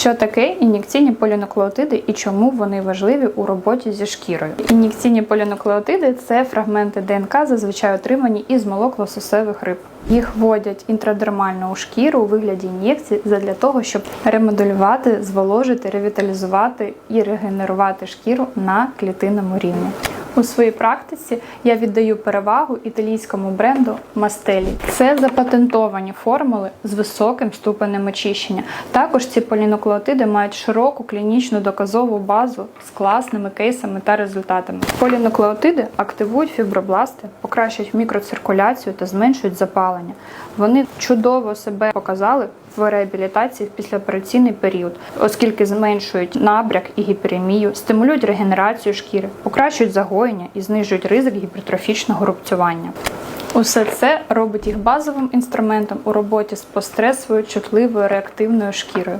Що таке ін'єкційні полінуклеотиди і чому вони важливі у роботі зі шкірою? Ін'єкційні полінуклеотиди це фрагменти ДНК, зазвичай отримані із молок лососевих риб. Їх вводять інтрадермально у шкіру у вигляді ін'єкцій задля того, щоб ремоделювати, зволожити, ревіталізувати і регенерувати шкіру на клітинному рівні. У своїй практиці я віддаю перевагу італійському бренду Мастелі. Це запатентовані формули з високим ступенем очищення. Також ці полінуклеотиди мають широку клінічну доказову базу з класними кейсами та результатами. Полінуклеотиди активують фібробласти, покращують мікроциркуляцію та зменшують запалення. Вони чудово себе показали в реабілітації в післяопераційний період, оскільки зменшують набряк і гіперемію, стимулюють регенерацію шкіри, покращують загоєння і знижують ризик гіпертрофічного рубцювання. Усе це робить їх базовим інструментом у роботі з постресовою, чутливою реактивною шкірою.